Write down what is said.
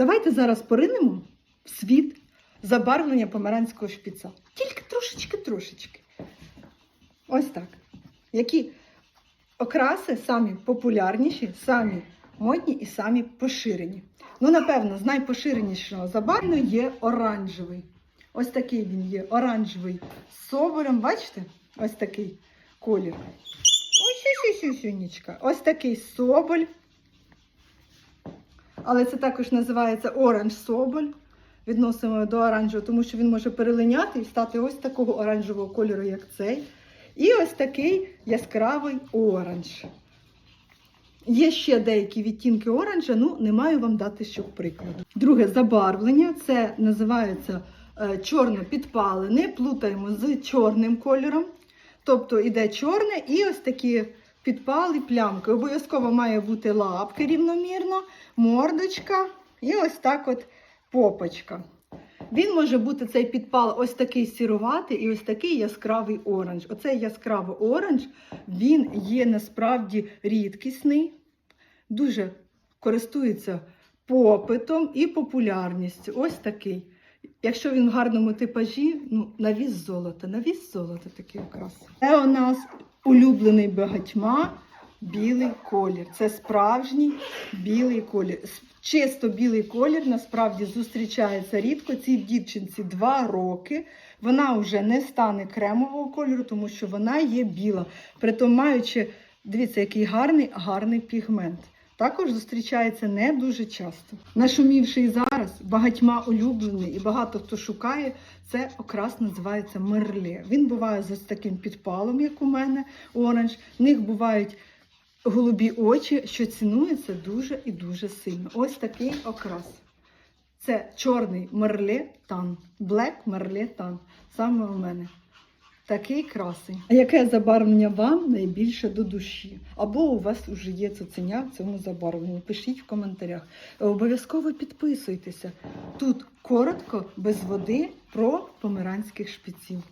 Давайте зараз поринемо в світ забарвлення помаранського шпіца. Тільки трошечки-трошечки. Ось так. Які окраси самі популярніші, самі модні і самі поширені. Ну, напевно, з найпоширенішого забарвлення є оранжевий. Ось такий він є, оранжевий з соболем. Бачите? Ось такий колір. Ось ось ось ось Юнічка. Ось такий соболь. Але це також називається оранж соболь. Відносимо до оранжевого, тому що він може перелиняти і стати ось такого оранжевого кольору, як цей. І ось такий яскравий оранж. Є ще деякі відтінки оранжа, ну не маю вам дати що прикладу. Друге забарвлення це називається е, чорно підпалене, плутаємо з чорним кольором. Тобто іде чорне і ось такі підпали плямки. Обов'язково має бути лапки рівномірно, мордочка і ось так от попочка. Він може бути цей підпал ось такий сіруватий і ось такий яскравий оранж. Оцей яскравий оранж, він є насправді рідкісний, дуже користується попитом і популярністю. Ось такий. Якщо він в гарному типажі, ну, навіс золота, навіс золота такий окрас. Це у нас улюблений багатьма білий колір. Це справжній білий колір. Чисто білий колір насправді зустрічається рідко. Цій дівчинці 2 роки. Вона вже не стане кремового кольору, тому що вона є біла. Притом маючи, дивіться, який гарний, гарний пігмент. Також зустрічається не дуже часто. Нашумівший зараз багатьма улюблений і багато хто шукає, це окрас називається мерле. Він буває з ось таким підпалом, як у мене, оранж. В них бувають голубі очі, що цінується дуже і дуже сильно. Ось такий окрас. Це чорний мерле тан, Black мерле тан. Саме у мене. Такий красень. А яке забарвлення вам найбільше до душі? Або у вас вже є цуценя в цьому забарвленні? Пишіть в коментарях. Обов'язково підписуйтеся. Тут коротко, без води, про померанських шпиців.